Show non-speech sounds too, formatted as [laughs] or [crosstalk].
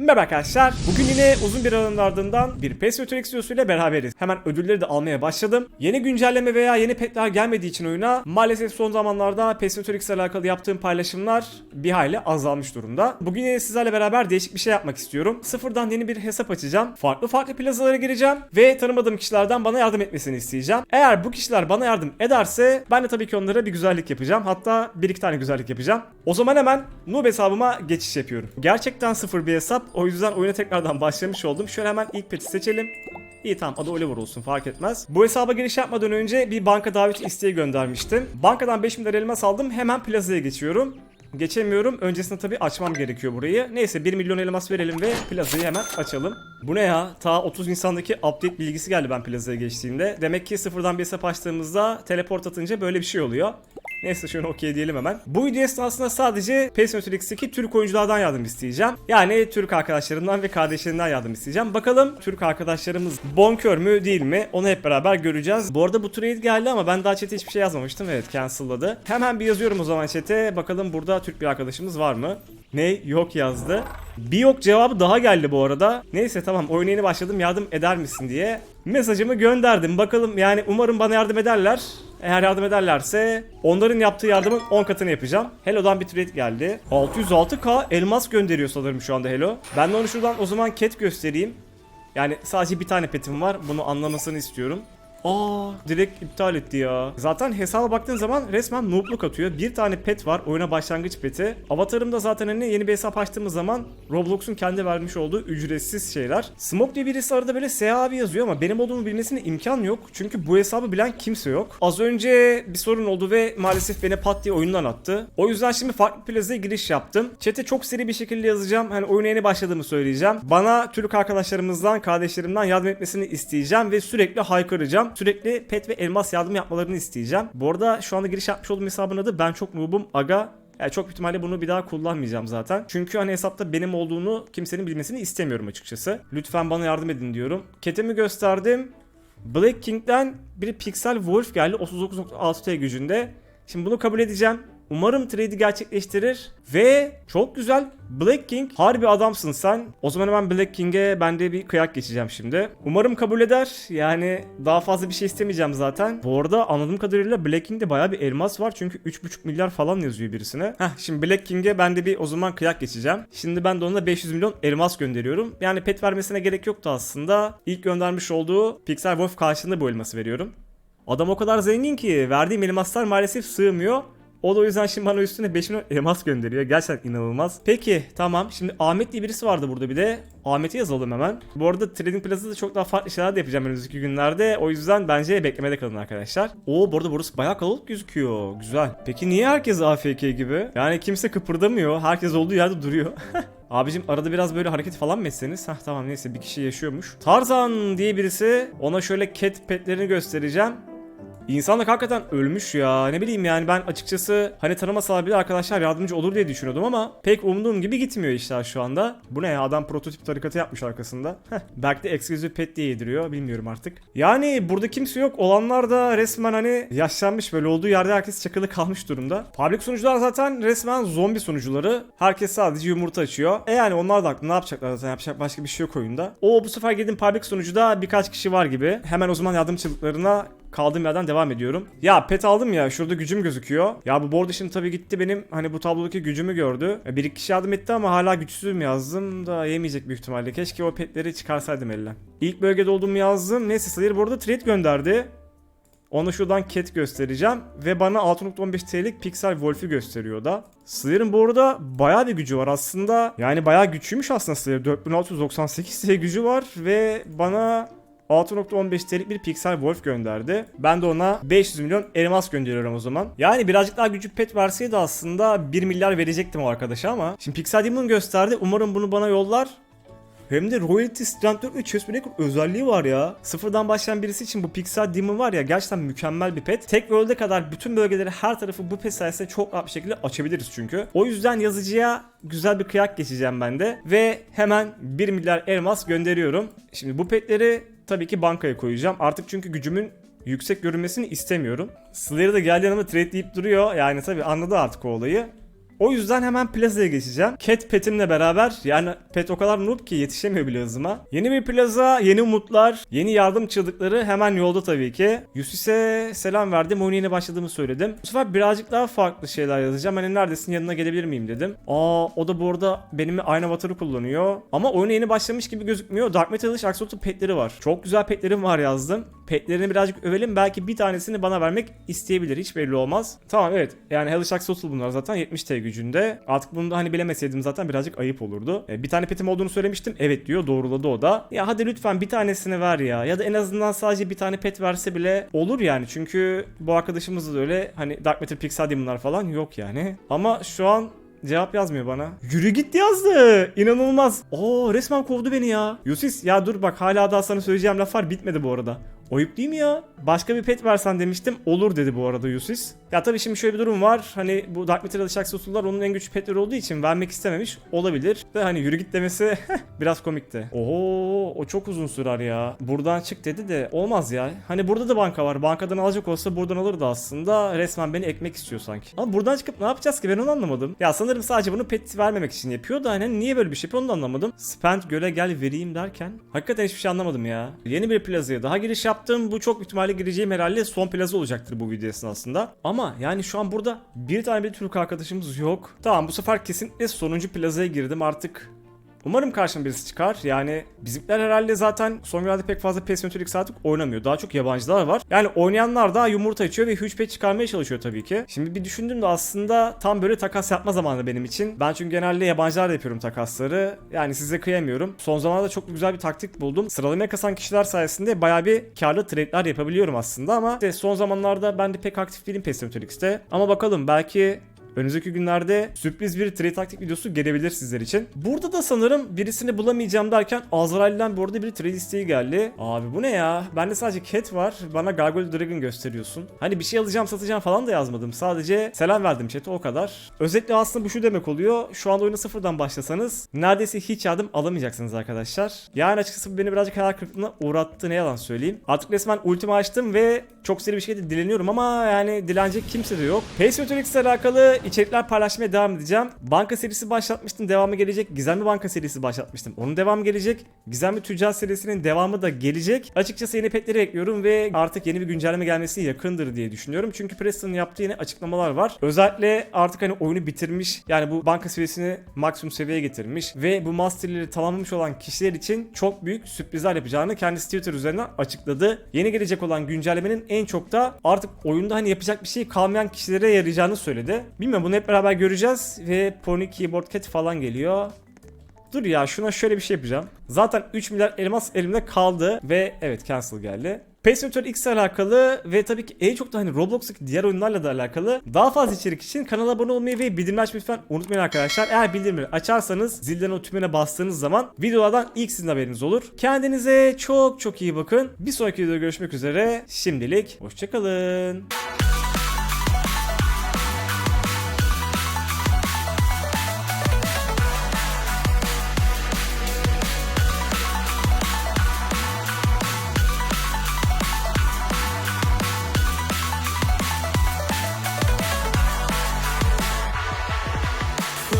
Merhaba arkadaşlar. Bugün yine uzun bir aranın ardından bir PES Veterex videosuyla beraberiz. Hemen ödülleri de almaya başladım. Yeni güncelleme veya yeni petler gelmediği için oyuna maalesef son zamanlarda PES Veterex ile alakalı yaptığım paylaşımlar bir hayli azalmış durumda. Bugün yine sizlerle beraber değişik bir şey yapmak istiyorum. Sıfırdan yeni bir hesap açacağım. Farklı farklı plazalara gireceğim ve tanımadığım kişilerden bana yardım etmesini isteyeceğim. Eğer bu kişiler bana yardım ederse ben de tabii ki onlara bir güzellik yapacağım. Hatta bir iki tane güzellik yapacağım. O zaman hemen noob hesabıma geçiş yapıyorum. Gerçekten sıfır bir hesap. O yüzden oyuna tekrardan başlamış oldum. Şöyle hemen ilk peti seçelim. İyi tamam adı Oliver olsun fark etmez. Bu hesaba giriş yapmadan önce bir banka davet isteği göndermiştim. Bankadan 5 milyar elmas aldım. Hemen plazaya geçiyorum. Geçemiyorum. Öncesinde tabii açmam gerekiyor burayı. Neyse 1 milyon elmas verelim ve plazayı hemen açalım. Bu ne ya? Ta 30 Nisan'daki update bilgisi geldi ben plazaya geçtiğimde. Demek ki sıfırdan bir hesap açtığımızda teleport atınca böyle bir şey oluyor. Neyse şunu okey diyelim hemen. Bu video esnasında sadece PES Türk oyunculardan yardım isteyeceğim. Yani Türk arkadaşlarımdan ve kardeşlerimden yardım isteyeceğim. Bakalım Türk arkadaşlarımız bonkör mü değil mi? Onu hep beraber göreceğiz. Bu arada bu trade geldi ama ben daha chat'e hiçbir şey yazmamıştım. Evet cancel'ladı. Hemen bir yazıyorum o zaman chat'e. Bakalım burada Türk bir arkadaşımız var mı? Ne? Yok yazdı. Bir yok cevabı daha geldi bu arada. Neyse tamam oyuna yeni başladım yardım eder misin diye. Mesajımı gönderdim. Bakalım yani umarım bana yardım ederler. Eğer yardım ederlerse onların yaptığı yardımın 10 katını yapacağım. Hello'dan bir trade geldi. 606k elmas gönderiyor sanırım şu anda Hello. Ben de onu şuradan o zaman cat göstereyim. Yani sadece bir tane petim var. Bunu anlamasını istiyorum. Aa direkt iptal etti ya. Zaten hesaba baktığın zaman resmen noobluk atıyor. Bir tane pet var oyuna başlangıç peti. Avatarımda zaten hani yeni bir hesap açtığımız zaman Roblox'un kendi vermiş olduğu ücretsiz şeyler. Smoke diye birisi arada böyle SH abi yazıyor ama benim olduğumu bilmesine imkan yok. Çünkü bu hesabı bilen kimse yok. Az önce bir sorun oldu ve maalesef beni pat diye oyundan attı. O yüzden şimdi farklı plazaya giriş yaptım. Chat'e çok seri bir şekilde yazacağım. Hani oyuna yeni başladığımı söyleyeceğim. Bana Türk arkadaşlarımızdan, kardeşlerimden yardım etmesini isteyeceğim ve sürekli haykıracağım. Sürekli pet ve elmas yardım yapmalarını isteyeceğim. Bu arada şu anda giriş yapmış olduğum hesabın adı ben çok noobum aga yani çok ihtimalle bunu bir daha kullanmayacağım zaten. Çünkü hani hesapta benim olduğunu kimsenin bilmesini istemiyorum açıkçası. Lütfen bana yardım edin diyorum. Ketimi gösterdim. Black King'den bir Pixel Wolf geldi 39.6T gücünde. Şimdi bunu kabul edeceğim. Umarım trade'i gerçekleştirir ve çok güzel Black King harbi adamsın sen. O zaman hemen Black King'e ben de bir kıyak geçeceğim şimdi. Umarım kabul eder. Yani daha fazla bir şey istemeyeceğim zaten. Bu arada anladığım kadarıyla Black King'de baya bir elmas var. Çünkü 3.5 milyar falan yazıyor birisine. Heh şimdi Black King'e ben de bir o zaman kıyak geçeceğim. Şimdi ben de ona 500 milyon elmas gönderiyorum. Yani pet vermesine gerek yoktu aslında. İlk göndermiş olduğu Pixel Wolf karşılığında bu elması veriyorum. Adam o kadar zengin ki verdiğim elmaslar maalesef sığmıyor. O da o yüzden şimdi bana üstüne 5 milyon elmas gönderiyor. Gerçekten inanılmaz. Peki tamam. Şimdi Ahmet diye birisi vardı burada bir de. Ahmet'i yazalım hemen. Bu arada Trading Plaza'da çok daha farklı şeyler de yapacağım önümüzdeki günlerde. O yüzden bence beklemede kalın arkadaşlar. Oo bu arada burası bayağı kalabalık gözüküyor. Güzel. Peki niye herkes AFK gibi? Yani kimse kıpırdamıyor. Herkes olduğu yerde duruyor. [laughs] Abicim arada biraz böyle hareket falan mı etseniz? Hah tamam neyse bir kişi yaşıyormuş. Tarzan diye birisi. Ona şöyle cat petlerini göstereceğim. İnsanlık hakikaten ölmüş ya. Ne bileyim yani ben açıkçası hani tanımasalar bile arkadaşlar yardımcı olur diye düşünüyordum ama pek umduğum gibi gitmiyor işler şu anda. Bu ne ya adam prototip tarikatı yapmış arkasında. Heh, belki de exclusive pet diye yediriyor bilmiyorum artık. Yani burada kimse yok. Olanlar da resmen hani yaşlanmış böyle olduğu yerde herkes çakılı kalmış durumda. Public sunucular zaten resmen zombi sunucuları. Herkes sadece yumurta açıyor. E yani onlar da ne yapacaklar zaten yapacak başka bir şey yok oyunda. O bu sefer girdim public sunucuda birkaç kişi var gibi. Hemen o zaman yardımcılıklarına kaldığım yerden devam ediyorum. Ya pet aldım ya şurada gücüm gözüküyor. Ya bu board şimdi tabii gitti benim hani bu tablodaki gücümü gördü. E, Bir iki kişi yardım etti ama hala güçsüzüm yazdım da yemeyecek büyük ihtimalle. Keşke o petleri çıkarsaydım elden. İlk bölgede olduğumu yazdım. Neyse Slayer bu arada trade gönderdi. Ona şuradan cat göstereceğim ve bana 6.15 TL'lik Pixel Wolf'ü gösteriyor da. Slayer'ın bu arada bayağı bir gücü var aslında. Yani bayağı güçlüymüş aslında Slayer. 4698 TL gücü var ve bana 6.15 TL'lik bir Pixel Wolf gönderdi. Ben de ona 500 milyon elmas gönderiyorum o zaman. Yani birazcık daha gücü pet verseydi aslında 1 milyar verecektim o arkadaşa ama. Şimdi Pixel Demon gösterdi. Umarım bunu bana yollar. Hem de Royalty Strand 4 ve özelliği var ya. Sıfırdan başlayan birisi için bu Pixel Demon var ya gerçekten mükemmel bir pet. Tek world'e kadar bütün bölgeleri her tarafı bu pet sayesinde çok rahat bir şekilde açabiliriz çünkü. O yüzden yazıcıya güzel bir kıyak geçeceğim ben de. Ve hemen 1 milyar elmas gönderiyorum. Şimdi bu petleri tabii ki bankaya koyacağım. Artık çünkü gücümün yüksek görünmesini istemiyorum. Slayer da geldi yanıma trade deyip duruyor. Yani tabii anladı artık o olayı. O yüzden hemen plazaya geçeceğim. Cat Pet'imle beraber yani Pet o kadar noob ki yetişemiyor bile hızıma. Yeni bir plaza, yeni umutlar, yeni yardım çığlıkları hemen yolda tabii ki. Yusis'e selam verdim. Oyuna yeni başladığımı söyledim. Bu sefer birazcık daha farklı şeyler yazacağım. Hani neredesin yanına gelebilir miyim dedim. Aa o da bu arada benimle aynı avatarı kullanıyor. Ama oyuna yeni başlamış gibi gözükmüyor. Dark Metal'ış Axolotl petleri var. Çok güzel petlerim var yazdım. Petlerini birazcık övelim. Belki bir tanesini bana vermek isteyebilir. Hiç belli olmaz. Tamam evet. Yani Hellish Axolotl bunlar zaten 70 T gücünde. Artık bunu da hani bilemeseydim zaten birazcık ayıp olurdu. E, bir tane petim olduğunu söylemiştim. Evet diyor. Doğruladı o da. Ya hadi lütfen bir tanesini ver ya. Ya da en azından sadece bir tane pet verse bile olur yani. Çünkü bu arkadaşımız da öyle hani Dark Metal Pixel Demon'lar falan yok yani. Ama şu an Cevap yazmıyor bana. Yürü git yazdı. İnanılmaz. Oo resmen kovdu beni ya. Yusis ya dur bak hala daha sana söyleyeceğim laf var bitmedi bu arada. Oyup değil mi ya? Başka bir pet versen demiştim. Olur dedi bu arada Yusis. Ya tabii şimdi şöyle bir durum var. Hani bu Dark Metal alışak sosullar onun en güçlü petleri olduğu için vermek istememiş. Olabilir. Ve hani yürü git demesi [laughs] biraz komikti. Oho o çok uzun sürer ya. Buradan çık dedi de olmaz ya. Hani burada da banka var. Bankadan alacak olsa buradan alırdı aslında. Resmen beni ekmek istiyor sanki. Ama buradan çıkıp ne yapacağız ki ben onu anlamadım. Ya sanırım sadece bunu pet vermemek için yapıyor da hani niye böyle bir şey yapıyor onu da anlamadım. Spend göle gel vereyim derken. Hakikaten hiçbir şey anlamadım ya. Yeni bir plazaya daha giriş yaptım. Bu çok ihtimalle gireceğim herhalde son plaza olacaktır bu video esnasında. Ama yani şu an burada bir tane bir Türk arkadaşımız yok. Tamam bu sefer kesinlikle sonuncu plazaya girdim artık. Umarım karşıma birisi çıkar. Yani bizimkiler herhalde zaten son günlerde pek fazla PES Yönetmelik artık oynamıyor. Daha çok yabancılar var. Yani oynayanlar daha yumurta içiyor ve huge pet çıkarmaya çalışıyor tabii ki. Şimdi bir düşündüm de aslında tam böyle takas yapma zamanı benim için. Ben çünkü genelde yabancılarla yapıyorum takasları. Yani size kıyamıyorum. Son zamanlarda çok güzel bir taktik buldum. Sıralamaya kasan kişiler sayesinde bayağı bir karlı trade'ler yapabiliyorum aslında ama işte son zamanlarda ben de pek aktif değilim PES. Ama bakalım belki Önümüzdeki günlerde sürpriz bir trade taktik videosu gelebilir sizler için. Burada da sanırım birisini bulamayacağım derken Azrail'den bu arada bir trade isteği geldi. Abi bu ne ya? Bende sadece cat var. Bana Gargoyle Dragon gösteriyorsun. Hani bir şey alacağım satacağım falan da yazmadım. Sadece selam verdim chat'e o kadar. Özetle aslında bu şu demek oluyor. Şu anda oyuna sıfırdan başlasanız neredeyse hiç yardım alamayacaksınız arkadaşlar. Yani açıkçası beni birazcık hayal kırıklığına uğrattı ne yalan söyleyeyim. Artık resmen ultimi açtım ve çok seri bir şekilde dileniyorum ama yani dilenecek kimse de yok. Pace ile alakalı içerikler paylaşmaya devam edeceğim. Banka serisi başlatmıştım. Devamı gelecek. Gizemli Banka serisi başlatmıştım. Onun devamı gelecek. Gizemli Tüccar serisinin devamı da gelecek. Açıkçası yeni petleri ekliyorum ve artık yeni bir güncelleme gelmesi yakındır diye düşünüyorum. Çünkü Preston'ın yaptığı yeni açıklamalar var. Özellikle artık hani oyunu bitirmiş. Yani bu banka seviyesini maksimum seviyeye getirmiş. Ve bu masterleri tamamlamış olan kişiler için çok büyük sürprizler yapacağını kendisi Twitter üzerinden açıkladı. Yeni gelecek olan güncellemenin en çok da artık oyunda hani yapacak bir şey kalmayan kişilere yarayacağını söyledi. Bilmiyorum bunu hep beraber göreceğiz ve Pony Keyboard Cat falan geliyor. Dur ya şuna şöyle bir şey yapacağım. Zaten 3 milyar elmas elimde kaldı ve evet cancel geldi. Motor X ile alakalı ve tabii ki en çok da hani Roblox'taki diğer oyunlarla da alakalı daha fazla içerik için kanala abone olmayı ve bildirimleri açmayı lütfen unutmayın arkadaşlar. Eğer bildirimleri açarsanız zilden o tümene bastığınız zaman videolardan ilk sizin haberiniz olur. Kendinize çok çok iyi bakın. Bir sonraki videoda görüşmek üzere. Şimdilik hoşçakalın.